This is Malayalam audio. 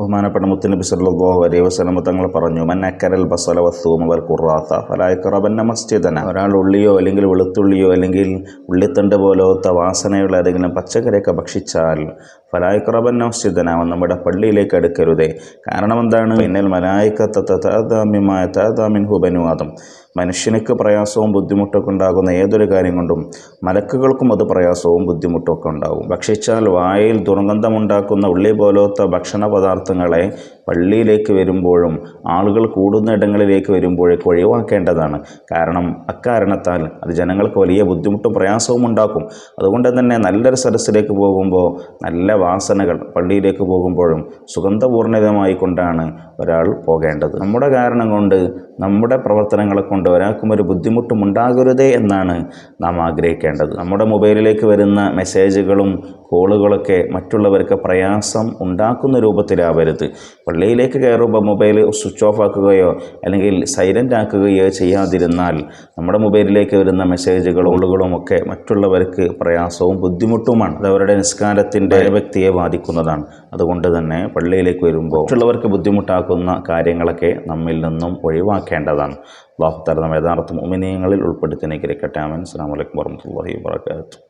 ബഹുമാനപ്പെട്ട മുത്തുനബി സല്ലല്ലാഹു അലൈഹി വസല്ലം തങ്ങൾ പറഞ്ഞു മന്നക്കരൽ ബസല വസ്തുവും വൽ കുറാത്ത ഫലായക്കറബന്ന മസ്ജിദന. ഒരാൾ ഉള്ളിയോ അല്ലെങ്കിൽ വെളുത്തുള്ളിയോ അല്ലെങ്കിൽ ഉള്ളിത്തണ്ട് പോലത്തെ വാസനയുള്ള ഏതെങ്കിലും പച്ചക്കറിയൊക്കെ ഭക്ഷിച്ചാൽ ഫലായക്കറബന്ന മസ്ജിദന അവൻ നമ്മുടെ പള്ളിയിലേക്ക് അടുക്കരുതേ. കാരണം എന്താണ്? പിന്നൽ താതാമ്യമായ താതാമിൻ ഹുബനുവാദം മനുഷ്യനക്ക് പ്രയാസവും ബുദ്ധിമുട്ടൊക്കെ ഉണ്ടാകുന്ന ഏതൊരു കാര്യം കൊണ്ടും മലക്കുകൾക്കും അത് പ്രയാസവും ബുദ്ധിമുട്ടൊക്കെ ഉണ്ടാകും. ഭക്ഷിച്ചാൽ വായിൽ ദുർഗന്ധമുണ്ടാക്കുന്ന ഉള്ളി പോലത്തെ ഭക്ഷണ പദാർത്ഥങ്ങളെ പള്ളിയിലേക്ക് വരുമ്പോഴും ആളുകൾ കൂടുന്ന ഇടങ്ങളിലേക്ക് വരുമ്പോഴേക്ക് ഒഴിവാക്കേണ്ടതാണ്. കാരണം അക്കാരണത്താൽ അത് ജനങ്ങൾക്ക് വലിയ ബുദ്ധിമുട്ടും പ്രയാസവും ഉണ്ടാക്കും. അതുകൊണ്ട് തന്നെ നല്ലൊരു സദസ്സിലേക്ക് പോകുമ്പോൾ നല്ല വാസനകൾ പള്ളിയിലേക്ക് പോകുമ്പോഴും സുഗന്ധപൂർണിതമായി കൊണ്ടാണ് ഒരാൾ പോകേണ്ടത്. നമ്മുടെ കാരണം കൊണ്ട് നമ്മുടെ പ്രവർത്തനങ്ങളെ കൊണ്ട് ഒരാൾക്കും ഒരു ബുദ്ധിമുട്ടും ഉണ്ടാകരുതേ എന്നാണ് നാം ആഗ്രഹിക്കേണ്ടത്. നമ്മുടെ മൊബൈലിലേക്ക് വരുന്ന മെസ്സേജുകളും കോളുകളൊക്കെ മറ്റുള്ളവർക്ക് പ്രയാസം ഉണ്ടാക്കുന്ന രൂപത്തിലാവരുത്. പള്ളിയിലേക്ക് കയറുമ്പോൾ മൊബൈൽ സ്വിച്ച് ഓഫ് ആക്കുകയോ അല്ലെങ്കിൽ സൈലന്റ് ആക്കുകയോ ചെയ്യാതിരുന്നാൽ നമ്മുടെ മൊബൈലിലേക്ക് വരുന്ന മെസ്സേജുകളും കോളുകളും ഒക്കെ മറ്റുള്ളവർക്ക് പ്രയാസവും ബുദ്ധിമുട്ടുമാണ്. അത് അവരുടെ നിസ്കാരത്തിന്റെ വ്യക്തിയെ ബാധിക്കുന്നതാണ്. അതുകൊണ്ട് തന്നെ പള്ളിയിലേക്ക് വരുമ്പോൾ മറ്റുള്ളവർക്ക് ബുദ്ധിമുട്ടാക്കുന്ന കാര്യങ്ങളൊക്കെ നമ്മിൽ നിന്നും ഒഴിവാക്കേണ്ടതാണ്. അള്ളാഹു തല നമ്മ യഥാർത്ഥ ഉമിനീയങ്ങളിൽ ഉൾപ്പെടുത്തി അനുഗ്രഹിക്കട്ടെ. അമൻ അസ്സാം വലൈക്കും